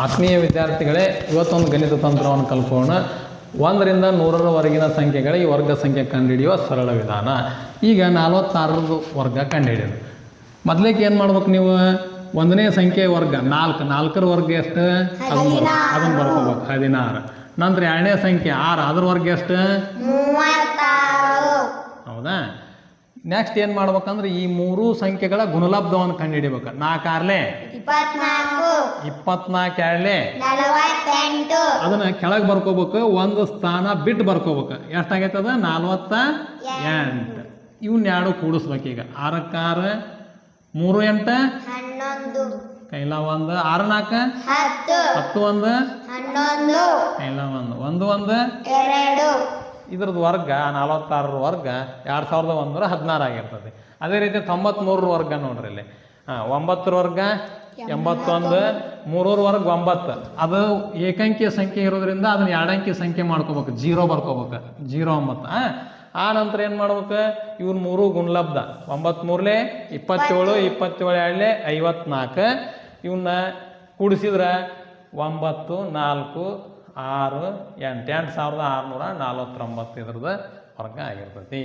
ಆತ್ಮೀಯ ವಿದ್ಯಾರ್ಥಿಗಳೇ ಇವತ್ತೊಂದು ಗಣಿತ ತಂತ್ರವನ್ನು ಕಲ್ಪೋಣ. ಒಂದರಿಂದ ನೂರರವರೆಗಿನ ಸಂಖ್ಯೆಗಳ ಈ ವರ್ಗ ಸಂಖ್ಯೆ ಕಂಡುಹಿಡಿಯುವ ಸರಳ ವಿಧಾನ. ಈಗ ನಲ್ವತ್ತಾರರದು ವರ್ಗ ಕಂಡುಹಿಡಿಯೋದು. ಮೊದಲಿಗೆ ಏನು ಮಾಡ್ಬೇಕು ನೀವು? ಒಂದನೇ ಸಂಖ್ಯೆ ವರ್ಗ ನಾಲ್ಕು. ನಾಲ್ಕರ ವರ್ಗ ಎಷ್ಟು? ಅದನ್ನ ಅದನ್ನು ಬರ್ಕೋಬೇಕು. ಹದಿನಾರು. ನಂತರ ಎರಡನೇ ಸಂಖ್ಯೆ ಆರು. ಅದ್ರ ವರ್ಗ ಎಷ್ಟು? ನೆಕ್ಸ್ಟ್ ಏನು ಮಾಡ್ಬೇಕಂದ್ರೆ ಈ ಮೂರು ಸಂಖ್ಯೆಗಳ ಗುಣಲಬ್ಧವನ್ನು ಕಂಡುಹಿಡಿಬೇಕು. ನಾಲ್ಕಾರ್ಲೆ? ಇಪ್ಪತ್ನಾಲ್ಕು. ಆರ್ಲೆ ಎರಡ್ಲೆ ಅದನ್ನ ಕೆಳಗೆ ಬರ್ಕೋಬೇಕು ಒಂದು ಸ್ಥಾನ ಬಿಟ್ಟು ಬರ್ಕೋಬೇಕು. ಎಷ್ಟಾಗೈತೆ ಅದು ನಲ್ವತ್ತ ಎಂಟು ಇವನ್ನ ಎರಡು ಕೂಡಿಸ್ಬೇಕು ಈಗ ಆರಕ್ಕಾರ? ಮೂರು ಎಂಟು? ಕೈಲ ಒಂದು. ಆರು ನಾಲ್ಕು? ಹತ್ತು. ಒಂದು? ಕೈಲ ಒಂದು. ಒಂದು ಒಂದು? ಎರಡು. ಇದ್ರದ್ದು ವರ್ಗ ನಲವತ್ತಾರರ ವರ್ಗ ಎರಡು ಸಾವಿರದ ಒಂದರ ಹದಿನಾರು ಆಗಿರ್ತದೆ. ಅದೇ ರೀತಿ ತೊಂಬತ್ಮೂರರ ವರ್ಗ ನೋಡ್ರಿ ಇಲ್ಲಿ. ಹಾಂ ಒಂಬತ್ತರ ವರ್ಗ ಎಂಬತ್ತೊಂದು ಮೂರರ ವರ್ಗ ಒಂಬತ್ತು. ಅದು ಏಕಾಂಕಿ ಸಂಖ್ಯೆ ಇರೋದ್ರಿಂದ ಅದನ್ನ ಎರಡಂಕಿ ಸಂಖ್ಯೆ ಮಾಡ್ಕೋಬೇಕು, ಜೀರೋ ಬರ್ಕೋಬೇಕು, ಜೀರೋ ಒಂಬತ್ತು, ಆ? ಆ ನಂತರ ಏನು ಮಾಡ್ಬೇಕು? ಇವ್ರು ಮೂರು ಗುಣಲಬ್ಧ, ಒಂಬತ್ಮೂರಲೆ ಇಪ್ಪತ್ತೇಳು ಇಪ್ಪತ್ತೇಳು ಎರಡಲೆ ಐವತ್ನಾಲ್ಕು. ಇವನ್ನ ಕೂಡಿಸಿದ್ರೆ ಒಂಬತ್ತು, ನಾಲ್ಕು ಆರು ಎಂಟು ಎಂಟು ಸಾವಿರದ ಆರುನೂರ ನಲವತ್ತೊಂಬತ್ತು ಇದ್ರದ್ದು ವರ್ಗ ಆಗಿರ್ತೈತಿ.